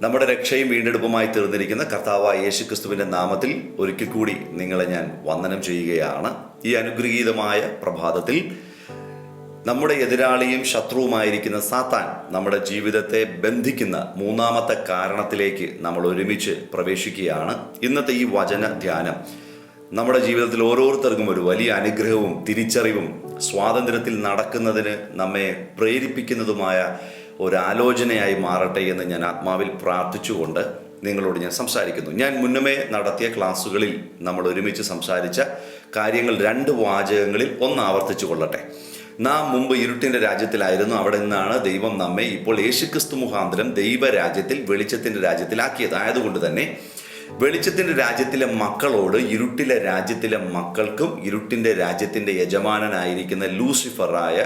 നമ്മുടെ രക്ഷയും വീണ്ടെടുപ്പുമായി തീർന്നിരിക്കുന്ന കർത്താവായ യേശു ക്രിസ്തുവിന്റെ നാമത്തിൽ ഒരിക്കൽ കൂടി നിങ്ങളെ ഞാൻ വന്ദനം ചെയ്യുകയാണ്. ഈ അനുഗ്രഹീതമായ പ്രഭാതത്തിൽ നമ്മുടെ എതിരാളിയും ശത്രുവുമായിരിക്കുന്ന സാത്താൻ നമ്മുടെ ജീവിതത്തെ ബന്ധിക്കുന്ന മൂന്നാമത്തെ കാരണത്തിലേക്ക് നമ്മൾ ഒരുമിച്ച് പ്രവേശിക്കുകയാണ്. ഇന്നത്തെ ഈ വചന ധ്യാനം നമ്മുടെ ജീവിതത്തിൽ ഓരോരുത്തർക്കും ഒരു വലിയ അനുഗ്രഹവും തിരിച്ചറിവും സ്വാതന്ത്ര്യത്തിൽ നടക്കുന്നതിന് നമ്മെ പ്രേരിപ്പിക്കുന്നതുമായ ഒരു ആലോചനയായി മാറട്ടെ എന്ന് ഞാൻ ആത്മാവിൽ പ്രാർത്ഥിച്ചുകൊണ്ട് നിങ്ങളോട് ഞാൻ സംസാരിക്കുന്നു. ഞാൻ മുന്നമേ നടത്തിയ ക്ലാസ്സുകളിൽ നമ്മൾ ഒരുമിച്ച് സംസാരിച്ച കാര്യങ്ങൾ രണ്ട് വാചകങ്ങളിൽ ഒന്ന് ആവർത്തിച്ചു കൊള്ളട്ടെ. നാം മുമ്പ് ഇരുട്ടിന്റെ രാജ്യത്തിലായിരുന്നു. അവിടെ നിന്നാണ് ദൈവം നമ്മെ ഇപ്പോൾ യേശുക്രിസ്തു മുഖാന്തരം ദൈവരാജ്യത്തിൽ വെളിച്ചത്തിന്റെ രാജ്യത്തിലാക്കിയത്. ആയതുകൊണ്ട് തന്നെ വെളിച്ചത്തിന്റെ രാജ്യത്തിലെ മക്കളോട് ഇരുട്ടിലെ രാജ്യത്തിലെ മക്കൾക്കും ഇരുട്ടിന്റെ രാജ്യത്തിന്റെ യജമാനനായിരിക്കുന്ന ലൂസിഫറായ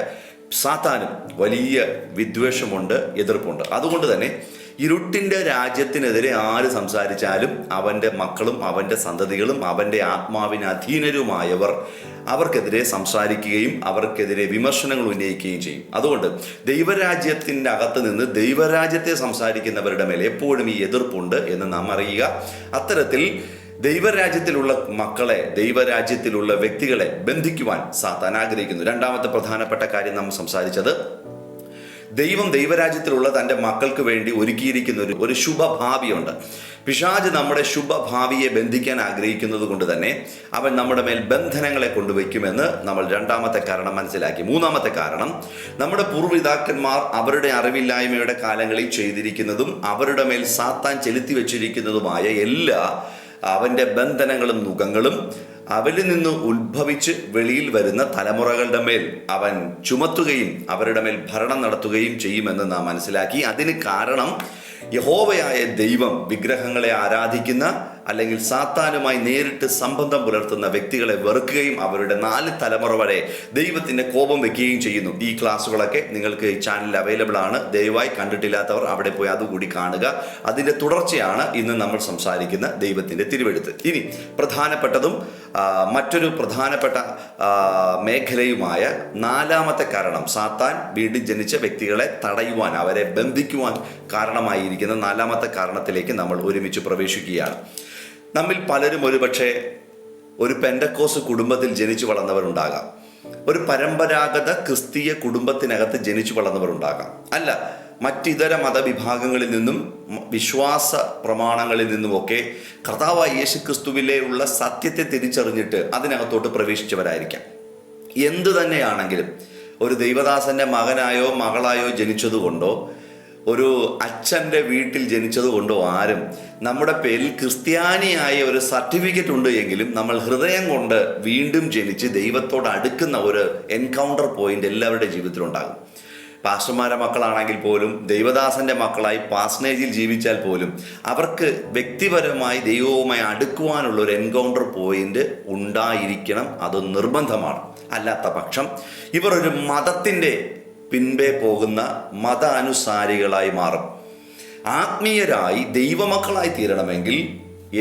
സാത്താനും വലിയ വിദ്വേഷമുണ്ട് എതിർപ്പുണ്ട്. അതുകൊണ്ട് തന്നെ ഇരുട്ടിന്റെ രാജ്യത്തിനെതിരെ ആര് സംസാരിച്ചാലും അവന്റെ മക്കളും അവന്റെ സന്തതികളും അവന്റെ ആത്മാവിന് അധീനരുമായവർ അവർക്കെതിരെ സംസാരിക്കുകയും അവർക്കെതിരെ വിമർശനങ്ങൾ ഉന്നയിക്കുകയും ചെയ്യും. അതുകൊണ്ട് ദൈവരാജ്യത്തിന്റെ അകത്ത് നിന്ന് ദൈവരാജ്യത്തെ സംസാരിക്കുന്നവരുടെ മേലെ എപ്പോഴും ഈ എതിർപ്പുണ്ട് എന്ന് നാം അറിയുക. അത്തരത്തിൽ ദൈവരാജ്യത്തിലുള്ള മക്കളെ ദൈവരാജ്യത്തിലുള്ള വ്യക്തികളെ ബന്ധിക്കുവാൻ സാത്താൻ ആഗ്രഹിക്കുന്നു. രണ്ടാമത്തെ പ്രധാനപ്പെട്ട കാര്യം നാം സംസാരിച്ചത് ദൈവം ദൈവരാജ്യത്തിലുള്ള തന്റെ മക്കൾക്ക് വേണ്ടി ഒരുക്കിയിരിക്കുന്ന ഒരു ഒരു ശുഭഭാവിയുണ്ട്. പിശാജ് നമ്മുടെ ശുഭഭാവിയെ ബന്ധിക്കാൻ ആഗ്രഹിക്കുന്നത് കൊണ്ട് തന്നെ അവൻ നമ്മുടെ മേൽ ബന്ധനങ്ങളെ കൊണ്ടുവയ്ക്കുമെന്ന് നമ്മൾ രണ്ടാമത്തെ കാരണം മനസ്സിലാക്കി. മൂന്നാമത്തെ കാരണം നമ്മുടെ പൂർവപിതാക്കന്മാർ അവരുടെ അറിവില്ലായ്മയുടെ കാലങ്ങളിൽ ചെയ്തിരിക്കുന്നതും അവരുടെ മേൽ സാത്താൻ ചെലുത്തി വെച്ചിരിക്കുന്നതുമായ എല്ലാ അവന്റെ ബന്ധനങ്ങളും നുഖങ്ങളും അവരിൽ നിന്ന് ഉത്ഭവിച്ച് വെളിയിൽ വരുന്ന തലമുറകളുടെ മേൽ അവൻ ചുമത്തുകയും അവരുടെ മേൽ ഭരണം നടത്തുകയും ചെയ്യുമെന്ന് നാം മനസ്സിലാക്കി. അതിന് കാരണം യഹോവയായ ദൈവം വിഗ്രഹങ്ങളെ ആരാധിക്കുന്ന അല്ലെങ്കിൽ സാത്താനുമായി നേരിട്ട് സംബന്ധം പുലർത്തുന്ന വ്യക്തികളെ വെറുക്കുകയും അവരുടെ നാല് തലമുറ വരെ ദൈവത്തിന്റെ കോപം വെക്കുകയും ചെയ്യുന്നു. ഈ ക്ലാസ്സുകളൊക്കെ നിങ്ങൾക്ക് ഈ ചാനലിൽ അവൈലബിൾ ആണ്. ദയവായി കണ്ടിട്ടില്ലാത്തവർ അവിടെ പോയി അതുകൂടി കാണുക. അതിന്റെ തുടർച്ചയാണ് ഇന്ന് നമ്മൾ സംസാരിക്കുന്ന ദൈവത്തിന്റെ തിരുവെടുത്ത് ഇനി പ്രധാനപ്പെട്ടതും മറ്റൊരു പ്രധാനപ്പെട്ട മേഖലയുമായ നാലാമത്തെ കാരണം സാത്താൻ വീണ്ടും ജനിച്ച വ്യക്തികളെ തടയുവാൻ അവരെ ബന്ധിക്കുവാൻ കാരണമായിരിക്കുന്ന നാലാമത്തെ കാരണത്തിലേക്ക് നമ്മൾ ഒരുമിച്ച് പ്രവേശിക്കുകയാണ്. നമ്മിൽ പലരും ഒരുപക്ഷെ ഒരു പെൻഡക്കോസ് കുടുംബത്തിൽ ജനിച്ചു വളർന്നവരുണ്ടാകാം. ഒരു പരമ്പരാഗത ക്രിസ്തീയ കുടുംബത്തിനകത്ത് ജനിച്ചു വളർന്നവരുണ്ടാകാം. അല്ല മറ്റിതര മതവിഭാഗങ്ങളിൽ നിന്നും വിശ്വാസ പ്രമാണങ്ങളിൽ നിന്നുമൊക്കെ കർത്താവ് യേശു ക്രിസ്തുവിലെ ഉള്ള സത്യത്തെ തിരിച്ചറിഞ്ഞിട്ട് അതിനകത്തോട്ട് പ്രവേശിച്ചവരായിരിക്കാം. എന്തു തന്നെയാണെങ്കിലും ഒരു ദൈവദാസന്റെ മകനായോ മകളായോ ജനിച്ചതുകൊണ്ടോ ഒരു അച്ഛന്റെ വീട്ടിൽ ജനിച്ചതുകൊണ്ടോ ആരും നമ്മുടെ പേരിൽ ക്രിസ്ത്യാനിയായ ഒരു സർട്ടിഫിക്കറ്റ് ഉണ്ട് എങ്കിലും നമ്മൾ ഹൃദയം കൊണ്ട് വീണ്ടും ജനിച്ച് ദൈവത്തോട് അടുക്കുന്ന ഒരു എൻകൗണ്ടർ പോയിന്റ് എല്ലാവരുടെ ജീവിതത്തിലുണ്ടാകും പാസ്റ്റർമാരുടെ മക്കളാണെങ്കിൽ പോലും ദൈവദാസന്റെ മക്കളായി പാസ്നേജിൽ ജീവിച്ചാൽ പോലും അവർക്ക് വ്യക്തിപരമായി ദൈവവുമായി അടുക്കുവാനുള്ള ഒരു എൻകൗണ്ടർ പോയിന്റ് ഉണ്ടായിരിക്കണം. അത് നിർബന്ധമാണ്. അല്ലാത്ത പക്ഷം ഇവർ ഒരു മതത്തിന്റെ പിൻപേ പോകുന്ന മതാനുസാരികളായി മാറും. ആത്മീയരായി ദൈവമക്കളായി തീരണമെങ്കിൽ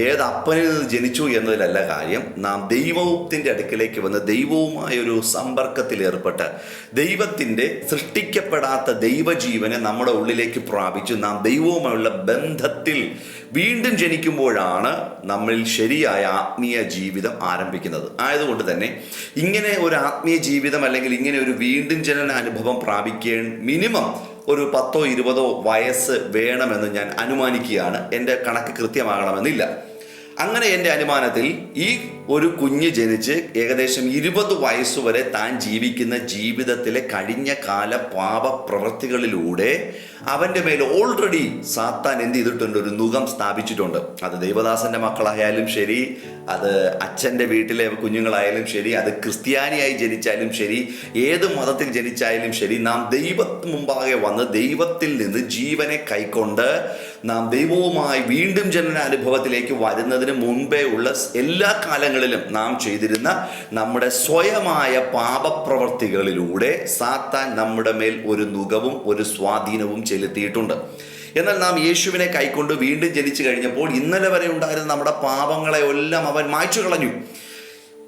ഏത് അപ്പനിൽ നിന്ന് ജനിച്ചു എന്നതിലല്ല കാര്യം നാം ദൈവത്തിന്റെ അടുക്കിലേക്ക് വന്ന് ദൈവവുമായൊരു സമ്പർക്കത്തിൽ ഏർപ്പെട്ട് ദൈവത്തിന്റെ സൃഷ്ടിക്കപ്പെടാത്ത ദൈവജീവനെ നമ്മുടെ ഉള്ളിലേക്ക് പ്രാപിച്ച് നാം ദൈവവുമായുള്ള ബന്ധത്തിൽ വീണ്ടും ജനിക്കുമ്പോഴാണ് നമ്മളിൽ ശരിയായ ആത്മീയ ജീവിതം ആരംഭിക്കുന്നത്. ആയതുകൊണ്ട് തന്നെ ഇങ്ങനെ ഒരു ആത്മീയ ജീവിതം അല്ലെങ്കിൽ ഇങ്ങനെ ഒരു വീണ്ടും ജനന അനുഭവം പ്രാപിക്കേ മിനിമം ഒരു പത്തോ ഇരുപതോ വയസ്സ് വേണമെന്ന് ഞാൻ അനുമാനിക്കുകയാണ്. എന്റെ കണക്ക് കൃത്യമാകണമെന്നില്ല. അങ്ങനെ എന്റെ അനുമാനത്തിൽ ഈ ഒരു കുഞ്ഞ് ജനിച്ച് ഏകദേശം ഇരുപത് വയസ്സുവരെ താൻ ജീവിക്കുന്ന ജീവിതത്തിലെ കഴിഞ്ഞ കാല പാപ പ്രവൃത്തികളിലൂടെ അവന്റെ മേൽ ഓൾറെഡി സാത്താൻ എന്ത് ചെയ്തിട്ടുണ്ട്? ഒരു നുഖം സ്ഥാപിച്ചിട്ടുണ്ട്. അത് ദൈവദാസന്റെ മക്കളായാലും ശരി അത് അച്ഛന്റെ വീട്ടിലെ കുഞ്ഞുങ്ങളായാലും ശരി അത് ക്രിസ്ത്യാനിയായി ജനിച്ചാലും ശരി ഏത് മതത്തിൽ ജനിച്ചാലും ശരി നാം ദൈവത്തിന് മുമ്പാകെ വന്ന് ദൈവത്തിൽ നിന്ന് ജീവനെ കൈക്കൊണ്ട് നാം ദൈവവുമായി വീണ്ടും ജനന അനുഭവത്തിലേക്ക് വരുന്നതിന് മുൻപേ ഉള്ള എല്ലാ കാലങ്ങളിലും നാം ചെയ്തിരുന്ന നമ്മുടെ സ്വയമായ പാപപ്രവർത്തികളിലൂടെ സാത്താൻ നമ്മുടെ മേൽ ഒരു നുഖവും ഒരു സ്വാധീനവും ചെലുത്തിയിട്ടുണ്ട്. എന്നാൽ നാം യേശുവിനെ കൈക്കൊണ്ട് വീണ്ടും ജനിച്ചു കഴിഞ്ഞപ്പോൾ ഇന്നലെ വരെ ഉണ്ടായിരുന്ന നമ്മുടെ പാപങ്ങളെ എല്ലാം അവൻ മായ്ച്ചു കളഞ്ഞു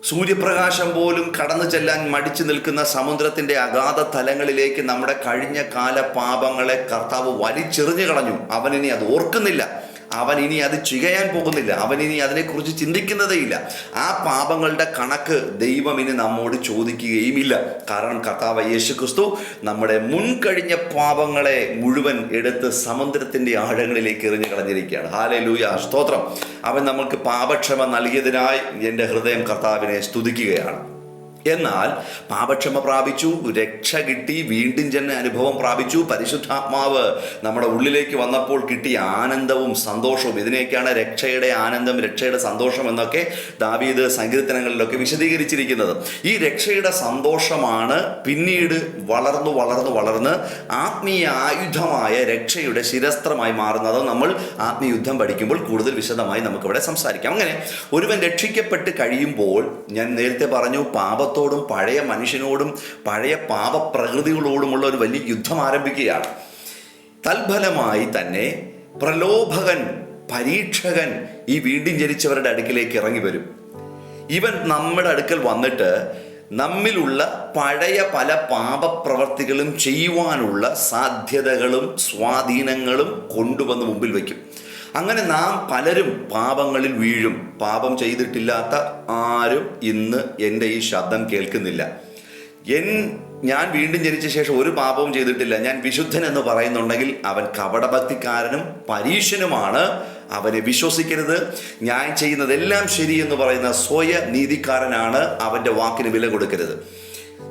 സൂര്യപ്രകാശം പോലും കടന്നു ചെല്ലാൻ മടിച്ചു നിൽക്കുന്ന സമുദ്രത്തിന്റെ അഗാധ തലങ്ങളിലേക്ക് നമ്മുടെ കഴിഞ്ഞ കാല പാപങ്ങളെ കർത്താവ് വലിച്ചെറിഞ്ഞു കളഞ്ഞു. അവനിനി അത് ഓർക്കുന്നില്ല. അവൻ ഇനി അത് ചെയ്യാൻ പോകുന്നില്ല. അവൻ ഇനി അതിനെക്കുറിച്ച് ചിന്തിക്കുന്നതേയില്ല ആ പാപങ്ങളുടെ കണക്ക് ദൈവം ഇനി നമ്മോട് ചോദിക്കുകയുമില്ല. കാരണം കർത്താവ് യേശു ക്രിസ്തു നമ്മുടെ മുൻകഴിഞ്ഞ പാപങ്ങളെ മുഴുവൻ എടുത്ത് സമുദ്രത്തിന്റെ ആഴങ്ങളിലേക്ക് എറിഞ്ഞു കളഞ്ഞിരിക്കുകയാണ്. ഹാലേ ലൂയ സ്തോത്രം. അവൻ നമ്മൾക്ക് പാപക്ഷമ നൽകിയതിനായി എന്റെ ഹൃദയം കർത്താവിനെ സ്തുതിക്കുകയാണ്. എന്നാൽ പാപക്ഷമ പ്രാപിച്ചു രക്ഷ കിട്ടി വീണ്ടും ചെന്ന അനുഭവം പ്രാപിച്ചു. പരിശുദ്ധാത്മാവ് നമ്മുടെ ഉള്ളിലേക്ക് വന്നപ്പോൾ കിട്ടിയ ആനന്ദവും സന്തോഷവും. ഇതിനെയൊക്കെയാണ് രക്ഷയുടെ ആനന്ദം രക്ഷയുടെ സന്തോഷം എന്നൊക്കെ ദാവീദ് സങ്കീർത്തനങ്ങളിലൊക്കെ വിശദീകരിച്ചിരിക്കുന്നത്. ഈ രക്ഷയുടെ സന്തോഷമാണ് പിന്നീട് വളർന്നു വളർന്നു വളർന്ന് ആത്മീയ ആയുധമായ രക്ഷയുടെ ശിരസ്ത്രമായി മാറുന്നത് നമ്മൾ ആത്മീയുദ്ധം പഠിക്കുമ്പോൾ കൂടുതൽ വിശദമായി നമുക്കിവിടെ സംസാരിക്കാം. അങ്ങനെ ഒരുവൻ രക്ഷിക്കപ്പെട്ട് കഴിയുമ്പോൾ ഞാൻ നേരത്തെ പറഞ്ഞു പാപത്തോടും പഴയ മനുഷ്യനോടും പഴയ പാപപ്രകൃതികളോടുമുള്ള ഒരു വലിയ യുദ്ധം ആരംഭിക്കുകയാണ്. തൽഫലമായി തന്നെ പ്രലോഭകൻ പരീക്ഷകൻ ഈ വീണ്ടും ജനിച്ചവരുടെ അടുക്കിലേക്ക് ഇറങ്ങി വരും. ഇവൻ നമ്മുടെ അടുക്കൽ വന്നിട്ട് നമ്മിലുള്ള പഴയ പല പാപപ്രവർത്തികളും ചെയ്യുവാനുള്ള സാധ്യതകളും സ്വാധീനങ്ങളും കൊണ്ടുവന്ന് മുമ്പിൽ വയ്ക്കും. അങ്ങനെ നാം പലരും പാപങ്ങളിൽ വീഴും. പാപം ചെയ്തിട്ടില്ലാത്ത ആരും ഇന്ന് എന്റെ ഈ ശബ്ദം കേൾക്കുന്നില്ല. എൻ ഞാൻ വീണ്ടും ജനിച്ച ശേഷം ഒരു പാപവും ചെയ്തിട്ടില്ല. ഞാൻ വിശുദ്ധൻ എന്ന് പറയുന്നുണ്ടെങ്കിൽ അവൻ കപടഭക്തിക്കാരനും പരീക്ഷനുമാണ് അവനെ വിശ്വസിക്കരുത്. ഞാൻ ചെയ്യുന്നതെല്ലാം ശരി എന്ന് പറയുന്ന സ്വയ നീതിക്കാരനാണ് അവന്റെ വാക്കിന് വില കൊടുക്കരുത്.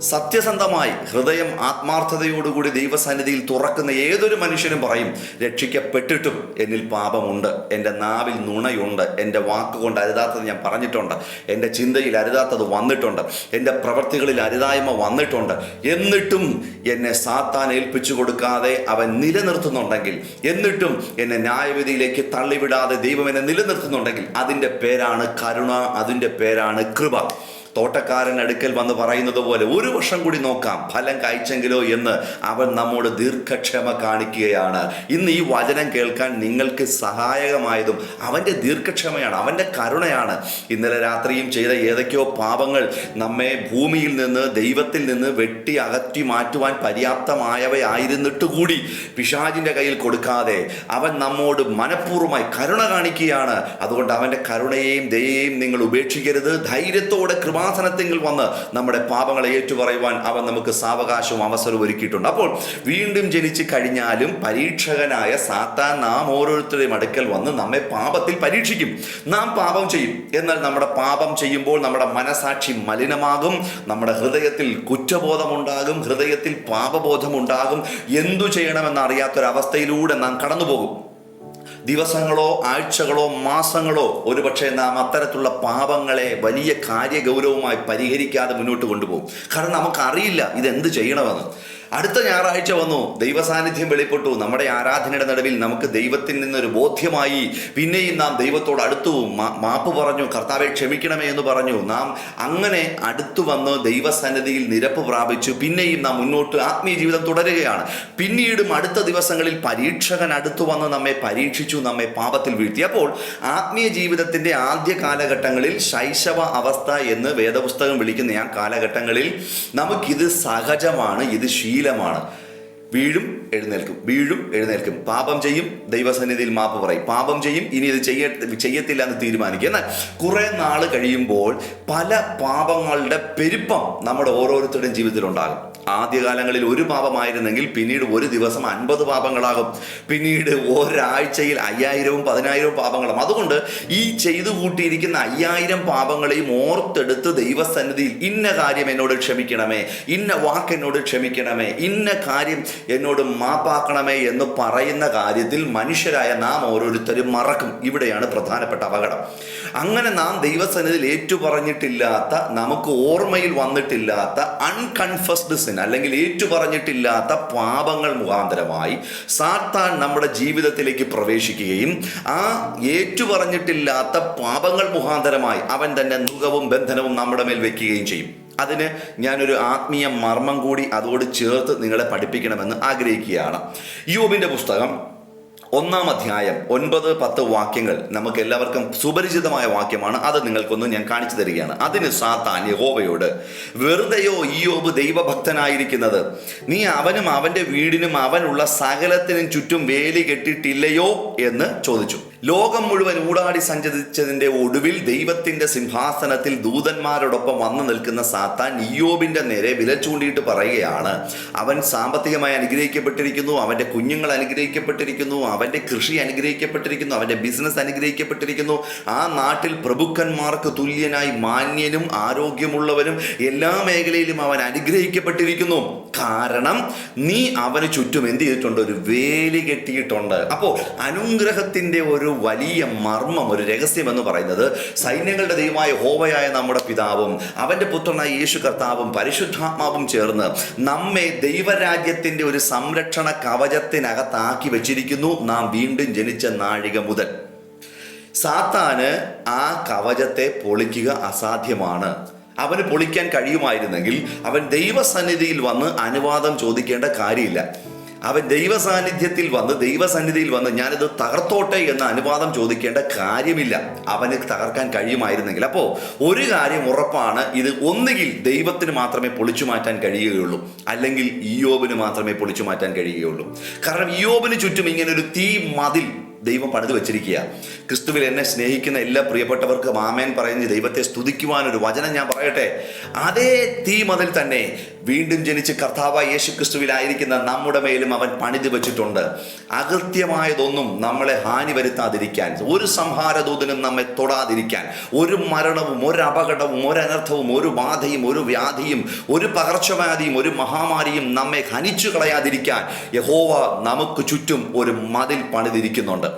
സത്യസന്ധമായി ഹൃദയം ആത്മാർത്ഥതയോടുകൂടി ദൈവസന്നിധിയിൽ തുറക്കുന്ന ഏതൊരു മനുഷ്യനും പറയും രക്ഷിക്കപ്പെട്ടിട്ടും എന്നിൽ പാപമുണ്ട്. എന്റെ നാവിൽ നുണയുണ്ട്. എന്റെ വാക്കുകൊണ്ട് അരുതാത്തത് ഞാൻ പറഞ്ഞിട്ടുണ്ട്. എന്റെ ചിന്തയിൽ അരുതാത്തത് വന്നിട്ടുണ്ട്. എന്റെ പ്രവൃത്തികളിൽ അരുതായ്മ വന്നിട്ടുണ്ട്. എന്നിട്ടും എന്നെ സാത്താൻ ഏൽപ്പിച്ചു കൊടുക്കാതെ അവൻ നിലനിർത്തുന്നുണ്ടെങ്കിൽ എന്നിട്ടും എന്നെ ന്യായവിധിയിലേക്ക് തള്ളിവിടാതെ ദൈവം എന്നെ നിലനിർത്തുന്നുണ്ടെങ്കിൽ അതിന്റെ പേരാണ് കരുണ അതിന്റെ പേരാണ് കൃപ. തോട്ടക്കാരൻ അടുക്കൽ വന്ന് പറയുന്നത് പോലെ ഒരു വർഷം കൂടി നോക്കാം ഫലം കായ്ച്ചെങ്കിലോ എന്ന് അവൻ നമ്മോട് ദീർഘക്ഷമ കാണിക്കുകയാണ്. ഇന്ന് ഈ വചനം കേൾക്കാൻ നിങ്ങൾക്ക് സഹായകമായതും അവന്റെ ദീർഘക്ഷമയാണ് അവന്റെ കരുണയാണ്. ഇന്നലെ രാത്രിയും ചെയ്ത ഏതൊക്കെയോ പാപങ്ങൾ നമ്മെ ഭൂമിയിൽ നിന്ന് ദൈവത്തിൽ നിന്ന് വെട്ടി അകറ്റി മാറ്റുവാൻ പര്യാപ്തമായവയായിരുന്നിട്ട് കൂടി പിശാജിന്റെ കയ്യിൽ കൊടുക്കാതെ അവൻ നമ്മോട് മനഃപൂർവമായി കരുണ കാണിക്കുകയാണ്. അതുകൊണ്ട് അവന്റെ കരുണയെയും ദയയെയും നിങ്ങൾ ഉപേക്ഷിക്കരുത്. ധൈര്യത്തോടെ കൃപാസനത്തിൽ വന്ന് നമ്മുടെ പാപങ്ങളെ ഏറ്റുപറയുവാൻ അവൻ നമുക്ക് സാവകാശവും അവസരവും ഒരുക്കിയിട്ടുണ്ട്. അപ്പോൾ വീണ്ടും ജനിച്ച് കഴിഞ്ഞാലും പരീക്ഷകനായ സാത്താൻ നാം ഓരോരുത്തരുടെയും അടുക്കൽ വന്ന് നമ്മെ പാപത്തിൽ പരീക്ഷിക്കും. നാം പാപം ചെയ്യും. എന്നാൽ നമ്മുടെ പാപം ചെയ്യുമ്പോൾ നമ്മുടെ മനസാക്ഷി മലിനമാകും. നമ്മുടെ ഹൃദയത്തിൽ കുറ്റബോധമുണ്ടാകും. ഹൃദയത്തിൽ പാപബോധമുണ്ടാകും. എന്തു ചെയ്യണമെന്ന് അറിയാത്തൊരവസ്ഥയിലൂടെ നാം കടന്നുപോകും. ദിവസങ്ങളോ ആഴ്ചകളോ മാസങ്ങളോ ഒരുപക്ഷെ നാം അത്തരത്തിലുള്ള പാപങ്ങളെ വലിയ കാര്യഗൗരവമായി പരിഹരിക്കാതെ മുന്നോട്ട് കൊണ്ടുപോകും. കാരണം നമുക്കറിയില്ല ഇതെന്ത് ചെയ്യണമെന്ന്. അടുത്ത ഞായറാഴ്ച വന്നു. ദൈവസാന്നിധ്യം വെളിപ്പെട്ടു. നമ്മുടെ ആരാധനയുടെ നടുവിൽ നമുക്ക് ദൈവത്തിൽ നിന്നൊരു ബോധ്യമായി പിന്നെയും നാം ദൈവത്തോട് അടുത്തു മാപ്പ് പറഞ്ഞു കർത്താവെ ക്ഷമിക്കണമേ എന്ന് പറഞ്ഞു. നാം അങ്ങനെ അടുത്തു വന്ന് ദൈവസന്നിധിയിൽ നിരപ്പ് പ്രാപിച്ചു. പിന്നെയും നാം മുന്നോട്ട് ആത്മീയ ജീവിതം തുടരുകയാണ്. പിന്നീടും അടുത്ത ദിവസങ്ങളിൽ പരീക്ഷകൻ അടുത്തു വന്ന് നമ്മെ പരീക്ഷിച്ചു നമ്മെ പാപത്തിൽ വീഴ്ത്തി. അപ്പോൾ ആത്മീയ ജീവിതത്തിന്റെ ആദ്യ കാലഘട്ടങ്ങളിൽ ശൈശവ അവസ്ഥ എന്ന് വേദപുസ്തകം വിളിക്കുന്ന ആ കാലഘട്ടങ്ങളിൽ നമുക്കിത് സഹജമാണ് ഇത് ശീലമാണ്. വീഴും എഴുന്നേൽക്കും. വീഴും എഴുന്നേൽക്കും. പാപം ചെയ്യും ദൈവസന്നിധിയിൽ മാപ്പ് പറയും. പാപം ചെയ്യും ഇനി ഇത് ചെയ്യ ചെയ്യത്തില്ല എന്ന് തീരുമാനിക്കും. എന്നാൽ കുറെ നാൾ കഴിയുമ്പോൾ പല പാപങ്ങളുടെ പെരുപ്പം നമ്മുടെ ഓരോരുത്തരുടെയും ജീവിതത്തിൽ ഉണ്ടാകും ആദ്യകാലങ്ങളിൽ ഒരു പാപമായിരുന്നെങ്കിൽ പിന്നീട് ഒരു ദിവസം അൻപത് പാപങ്ങളാകും. പിന്നീട് ഒരാഴ്ചയിൽ അയ്യായിരവും പതിനായിരവും പാപങ്ങളും. അതുകൊണ്ട് ഈ ചെയ്തു കൂട്ടിയിരിക്കുന്ന അയ്യായിരം പാപങ്ങളെയും ഓർത്തെടുത്ത് ദൈവസന്നിധിയിൽ ഇന്ന കാര്യം എന്നോട് ക്ഷമിക്കണമേ ഇന്ന വാക്ക് എന്നോട് ക്ഷമിക്കണമേ ഇന്ന കാര്യം എന്നോട് മാപ്പാക്കണമേ എന്ന് പറയുന്ന കാര്യത്തിൽ മനുഷ്യരായ നാം ഓരോരുത്തരും മറക്കും. ഇവിടെയാണ് പ്രധാനപ്പെട്ട അപകടം. അങ്ങനെ നാം ദൈവസന്നിധിയിൽ ഏറ്റുപറഞ്ഞിട്ടില്ലാത്ത നമുക്ക് ഓർമ്മയിൽ വന്നിട്ടില്ലാത്ത അൺകൺഫസ്ഡ് സിൻ അല്ലെങ്കിൽ ഏറ്റുപറഞ്ഞിട്ടില്ലാത്ത പാപങ്ങൾ മുഖാന്തരമായി സാത്താൻ നമ്മുടെ ജീവിതത്തിലേക്ക് പ്രവേശിക്കുകയും ആ ഏറ്റുപറഞ്ഞിട്ടില്ലാത്ത പാപങ്ങൾ മുഖാന്തരമായി അവൻ തന്നെ മുഖവും ബന്ധനവും നമ്മുടെ മേൽ വെക്കുകയും ചെയ്യും. അതിന് ഞാനൊരു ആത്മീയ മർമ്മം കൂടി അതോട് ചേർത്ത് നിങ്ങളെ പഠിപ്പിക്കണമെന്ന് ആഗ്രഹിക്കുകയാണ്. യോബിന്റെ പുസ്തകം ഒന്നാം അധ്യായം ഒൻപത് പത്ത് വാക്യങ്ങൾ നമുക്ക് എല്ലാവർക്കും സുപരിചിതമായ വാക്യമാണ്. അത് നിങ്ങൾക്കൊന്ന് ഞാൻ കാണിച്ചു തരികയാണ്. അതിന് സാത്താൻ യഹോവയോട് വെറുതെയോ ഈയോബ് ദൈവഭക്തനായിരിക്കുന്നത്? നീ അവനും അവന്റെ വീടിനും അവനുള്ള സകലത്തിനും ചുറ്റും വേലി കെട്ടിട്ടില്ലയോ എന്ന് ചോദിച്ചു. ലോകം മുഴുവൻ ഊടാടി സഞ്ചരിച്ചതിന്റെ ഒടുവിൽ ദൈവത്തിന്റെ സിംഹാസനത്തിൽ ദൂതന്മാരോടൊപ്പം വന്നു നിൽക്കുന്ന സാത്താൻ ഇയോബിന്റെ നേരെ വില ചൂണ്ടിയിട്ട് പറയുകയാണ്. അവൻ സാമ്പത്തികമായി അനുഗ്രഹിക്കപ്പെട്ടിരിക്കുന്നു അവന്റെ കുഞ്ഞുങ്ങൾ അനുഗ്രഹിക്കപ്പെട്ടിരിക്കുന്നു അവന്റെ കൃഷി അനുഗ്രഹിക്കപ്പെട്ടിരിക്കുന്നു അവന്റെ ബിസിനസ് അനുഗ്രഹിക്കപ്പെട്ടിരിക്കുന്നു. ആ നാട്ടിൽ പ്രഭുക്കന്മാർക്ക് തുല്യനായി മാന്യനും ആരോഗ്യമുള്ളവനും എല്ലാ മേഖലയിലും അവൻ അനുഗ്രഹിക്കപ്പെട്ടിരിക്കുന്നു. കാരണം നീ അവന് ചുറ്റും എന്ത് ചെയ്തിട്ടുണ്ട്? ഒരു വേലി കെട്ടിയിട്ടുണ്ട്. അപ്പോൾ അനുഗ്രഹത്തിന്റെ ഒരു വലിയ മർമ്മം ഒരു രഹസ്യം എന്ന് പറയുന്നത് സൈന്യങ്ങളുടെ ദൈവമായ ഹോവയായ നമ്മുടെ പിതാവും അവന്റെ പുത്രനായ യേശു കർത്താവും പരിശുദ്ധാത്മാവും ചേർന്ന് നമ്മെ ദൈവരാജ്യത്തിന്റെ ഒരു സംരക്ഷണ കവചത്തിനകത്താക്കി വെച്ചിരിക്കുന്നു. നാം വീണ്ടും ജനിച്ച നാഴിക മുതൽ. സാത്താന് ആ കവചത്തെ പൊളിക്കുക അസാധ്യമാണ്. അവന് പൊളിക്കാൻ കഴിയുമായിരുന്നെങ്കിൽ അവൻ ദൈവസന്നിധിയിൽ വന്ന് അനുവാദം ചോദിക്കേണ്ട കാര്യമില്ല. അവൻ ദൈവസാന്നിധ്യത്തിൽ വന്ന് ദൈവസന്നിധിയിൽ വന്ന് ഞാനിത് തകർത്തോട്ടെ എന്ന അനുവാദം ചോദിക്കേണ്ട കാര്യമില്ല. അവന് തകർക്കാൻ കഴിയുമായിരുന്നെങ്കിൽ. അപ്പോൾ ഒരു കാര്യം ഉറപ്പാണ് ഇത് ഒന്നുകിൽ ദൈവത്തിന് മാത്രമേ പൊളിച്ചു മാറ്റാൻ കഴിയുകയുള്ളൂ അല്ലെങ്കിൽ ഇയോബിന് മാത്രമേ പൊളിച്ചു മാറ്റാൻ കഴിയുകയുള്ളൂ. കാരണം ഇയോബിന് ചുറ്റും ഇങ്ങനെ ഒരു തീ മതിൽ ദൈവം പണിത് വെച്ചിരിക്കുക. ക്രിസ്തുവിൽ എന്നെ സ്നേഹിക്കുന്ന എല്ലാ പ്രിയപ്പെട്ടവർക്ക് മാമേൻ പറയുന്ന. ദൈവത്തെ സ്തുതിക്കുവാനൊരു വചനം ഞാൻ പറയട്ടെ. അതേ തീ മതിൽ തന്നെ വീണ്ടും ജനിച്ച് കർത്താവ് യേശു ക്രിസ്തുവിലായിരിക്കുന്ന നമ്മുടെ മേലും അവൻ പണിത് വെച്ചിട്ടുണ്ട്. അകൃത്യമായതൊന്നും നമ്മളെ ഹാനി വരുത്താതിരിക്കാൻ ഒരു സംഹാരദൂതനും നമ്മെ തൊടാതിരിക്കാൻ ഒരു മരണവും ഒരു അപകടവും ഒരു അനർത്ഥവും ഒരു ബാധയും ഒരു വ്യാധിയും ഒരു പകർച്ചവ്യാധിയും ഒരു മഹാമാരിയും നമ്മെ ഹനിച്ചു കളയാതിരിക്കാൻ യഹോവ നമുക്ക് ചുറ്റും ഒരു മതിൽ പണിതിരിക്കുന്നുണ്ട്.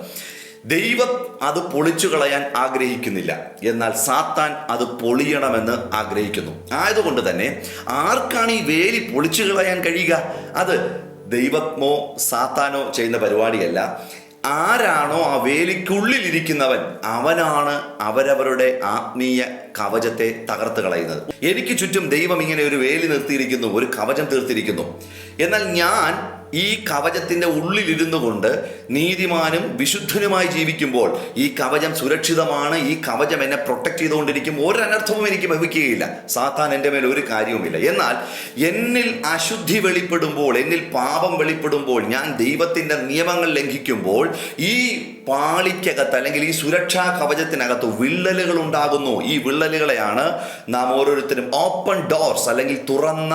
ദൈവം അത് പൊളിച്ചു കളയാൻ ആഗ്രഹിക്കുന്നില്ല. എന്നാൽ സാത്താൻ അത് പൊളിയണമെന്ന് ആഗ്രഹിക്കുന്നു. ആയതുകൊണ്ട് തന്നെ ആർക്കാണ് ഈ വേലി പൊളിച്ചു കളയാൻ കഴിയുക? അത് ദൈവമോ സാത്താനോ ചെയ്യുന്ന പരിപാടിയല്ല. ആരാണോ ആ വേലിക്കുള്ളിലിരിക്കുന്നവൻ അവനാണ് അവരവരുടെ ആത്മീയ കവചത്തെ തകർത്ത് കളയുന്നത്. എനിക്ക് ചുറ്റും ദൈവം ഇങ്ങനെ ഒരു വേലി നിർത്തിയിരിക്കുന്നു ഒരു കവചം തീർത്തിരിക്കുന്നു. എന്നാൽ ഞാൻ ഈ കവചത്തിന്റെ ഉള്ളിലിരുന്നു കൊണ്ട് നീതിമാനും വിശുദ്ധനുമായി ജീവിക്കുമ്പോൾ ഈ കവചം സുരക്ഷിതമാണ് ഈ കവചം എന്നെ പ്രൊട്ടക്ട് ചെയ്തുകൊണ്ടിരിക്കും ഒരു അനർത്ഥവും എനിക്ക് ഭവിക്കുകയില്ല. സാത്താൻ എന്റെ മേൽ ഒരു കാര്യവുമില്ല. എന്നാൽ എന്നിൽ അശുദ്ധി വെളിപ്പെടുമ്പോൾ എന്നിൽ പാപം വെളിപ്പെടുമ്പോൾ ഞാൻ ദൈവത്തിന്റെ നിയമങ്ങൾ ലംഘിക്കുമ്പോൾ ഈ പാളിക്കകത്ത് അല്ലെങ്കിൽ ഈ സുരക്ഷാ കവചത്തിനകത്ത് വിള്ളലുകൾ ഉണ്ടാകുന്നു. ഈ വിള്ളലുകളെയാണ് നാം ഓരോരുത്തരും ഓപ്പൺ ഡോർസ് അല്ലെങ്കിൽ തുറന്ന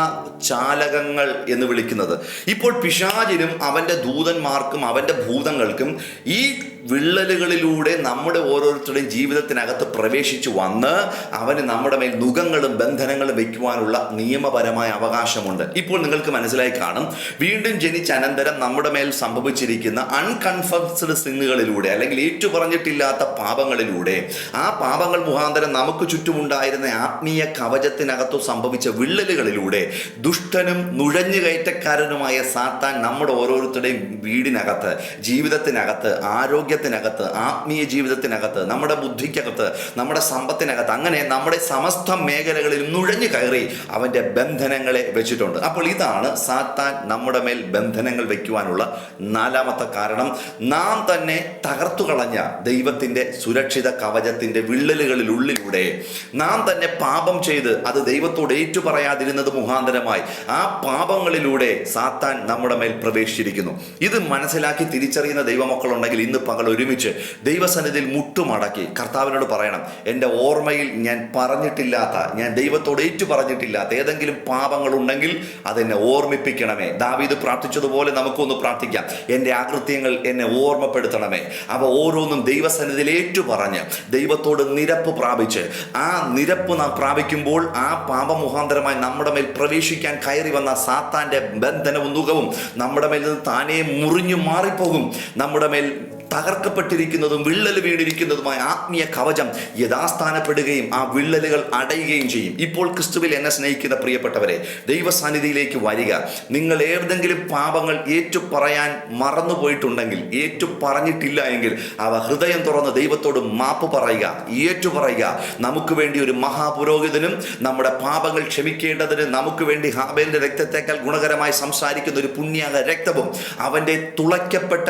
ചാലകങ്ങൾ എന്ന് വിളിക്കുന്നത്. ഇപ്പോൾ പിശാചിനും അവന്റെ ദൂതന്മാർക്കും അവന്റെ ഭൂതങ്ങൾക്കും ഈ വിള്ളലുകളിലൂടെ നമ്മുടെ ഓരോരുത്തരുടെയും ജീവിതത്തിനകത്ത് പ്രവേശിച്ചു വന്ന് അവന് നമ്മുടെ മേൽ നുഖങ്ങളും ബന്ധനങ്ങളും വയ്ക്കുവാനുള്ള നിയമപരമായ അവകാശമുണ്ട്. ഇപ്പോൾ നിങ്ങൾക്ക് മനസ്സിലായി കാണും. വീണ്ടും ജനിച്ച അനന്തരം നമ്മുടെ മേൽ സംഭവിച്ചിരിക്കുന്ന അൺകൺഫസ്ഡ് സിന്നുകളിലൂടെ അല്ലെങ്കിൽ ഏറ്റുപറഞ്ഞിട്ടില്ലാത്ത പാപങ്ങളിലൂടെ. ആ പാപങ്ങൾ മുഖാന്തരം നമുക്ക് ചുറ്റുമുണ്ടായിരുന്ന ആത്മീയ കവചത്തിനകത്തു സംഭവിച്ച വിള്ളലുകളിലൂടെ ദുഷ്ടനും നുഴഞ്ഞു കയറ്റക്കാരനുമായ സാത്താൻ നമ്മുടെ ഓരോരുത്തരുടെയും വീടിനകത്ത് ജീവിതത്തിനകത്ത് ആരോഗ്യത്തിനകത്ത് ആത്മീയ ജീവിതത്തിനകത്ത് നമ്മുടെ ബുദ്ധിക്കകത്ത് നമ്മുടെ സമ്പത്തിനകത്ത് അങ്ങനെ നമ്മുടെ സമസ്ത മേഖലകളിൽ നുഴഞ്ഞു കയറി അവന്റെ ബന്ധനങ്ങളെ വെച്ചിട്ടുണ്ട്. അപ്പോൾ ഇതാണ് സാത്താൻ നമ്മുടെ മേൽ ബന്ധനങ്ങൾ വയ്ക്കുവാനുള്ള നാലാമത്തെ കാരണം. നാം തന്നെ തകർത്തു കളഞ്ഞ ദൈവത്തിന്റെ സുരക്ഷിത കവചത്തിന്റെ വിള്ളലുകളിലുള്ളിലൂടെ നാം തന്നെ പാപം ചെയ്ത് അത് ദൈവത്തോട് ഏറ്റുപറയാതിരുന്നത് മുഖാന്തരമായി ആ പാപങ്ങളിലൂടെ സാത്താൻ നമ്മുടെ മേൽ പ്രവേശിച്ചിരിക്കുന്നു. ഇത് മനസ്സിലാക്കി തിരിച്ചറിയുന്ന ദൈവമക്കളുണ്ടെങ്കിൽ ഇന്ന് പകൽ ഒരുമിച്ച് ദൈവസന്നിധിയിൽ മുട്ടുമടക്കി കർത്താവിനോട് പറയണം എന്റെ ഓർമ്മയിൽ ഞാൻ പറഞ്ഞിട്ടില്ലാത്ത ഞാൻ ദൈവത്തോട് ഏറ്റു പറഞ്ഞിട്ടില്ലാത്ത ഏതെങ്കിലും പാപങ്ങളുണ്ടെങ്കിൽ അതെന്നെ ഓർമ്മിപ്പിക്കണമേ. ദാവീദ് പ്രാർത്ഥിച്ചതുപോലെ നമുക്കൊന്ന് പ്രാർത്ഥിക്കാം. എന്റെ ആകൃത്യങ്ങൾ എന്നെ ഓർമ്മപ്പെടുത്തണമേ. അവ ഓരോന്നും ദൈവസന്നിധിയിൽ ഏറ്റു പറഞ്ഞ് ദൈവത്തോട് നിരപ്പ് പ്രാപിച്ച് ആ നിരപ്പ് നാം പ്രാപിക്കുമ്പോൾ ആ പാപമുഖാന്തരമായി നമ്മുടെ മേൽ പ്രവേശിക്കാൻ കയറി വന്ന സാത്താന്റെ ബന്ധനവും നുഖവും നമ്മുടെ മേൽ നിന്ന് താനേ മുറിഞ്ഞു മാറിപ്പോകും. നമ്മുടെ മേൽ തകർക്കപ്പെട്ടിരിക്കുന്നതും വിള്ളൽ വീണിരിക്കുന്നതുമായ ആത്മീയ കവചം യഥാസ്ഥാനപ്പെടുകയും ആ വിള്ളലുകൾ അടയുകയും ചെയ്യും. ഇപ്പോൾ ക്രിസ്തുവിൽ എന്നെ സ്നേഹിക്കുന്ന പ്രിയപ്പെട്ടവരെ ദൈവസാന്നിധിയിലേക്ക് വരിക. നിങ്ങൾ ഏതെങ്കിലും പാപങ്ങൾ ഏറ്റുപറയാൻ മറന്നുപോയിട്ടുണ്ടെങ്കിൽ മറന്നു പോയിട്ടുണ്ടെങ്കിൽ ഏറ്റു പറഞ്ഞിട്ടില്ല എങ്കിൽ അവ ഹൃദയം തുറന്ന് ദൈവത്തോട് മാപ്പ് പറയുക ഏറ്റു പറയുക നമുക്ക് വേണ്ടി ഒരു മഹാപുരോഹിതനും നമ്മുടെ പാപങ്ങൾ ക്ഷമിക്കേണ്ടതിന് നമുക്ക് വേണ്ടി ഹാബേലിന്റെ രക്തത്തെക്കാൾ ഗുണകരമായി സംസാരിക്കുന്ന ഒരു പുണ്യാക രക്തവും അവന്റെ തുളയ്ക്കപ്പെട്ട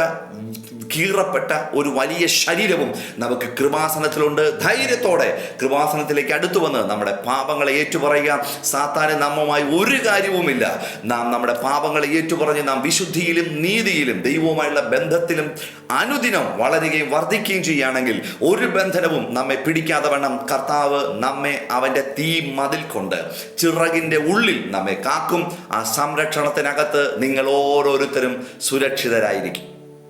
കീറപ്പെട്ട ഒരു വലിയ ശരീരവും നമുക്ക് കൃപാസനത്തിലുണ്ട്. ധൈര്യത്തോടെ കൃപാസനത്തിലേക്ക് അടുത്തു വന്ന് നമ്മുടെ പാപങ്ങളെ ഏറ്റുപറയുക. സാത്താന് നമ്മുമായി ഒരു കാര്യവുമില്ല. നാം നമ്മുടെ പാപങ്ങളെ ഏറ്റുപറഞ്ഞ് നാം വിശുദ്ധിയിലും നീതിയിലും ദൈവവുമായുള്ള ബന്ധത്തിലും അനുദിനം വളരുകയും വർദ്ധിക്കുകയും ചെയ്യുകയാണെങ്കിൽ ഒരു ബന്ധനവും നമ്മെ പിടിക്കാതെ വേണം കർത്താവ് നമ്മെ അവന്റെ തീ മതിൽ കൊണ്ട് ചിറകിന്റെ ഉള്ളിൽ നമ്മെ കാക്കും. ആ സംരക്ഷണത്തിനകത്ത് നിങ്ങൾ ഓരോരുത്തരും സുരക്ഷിതരായിരിക്കും.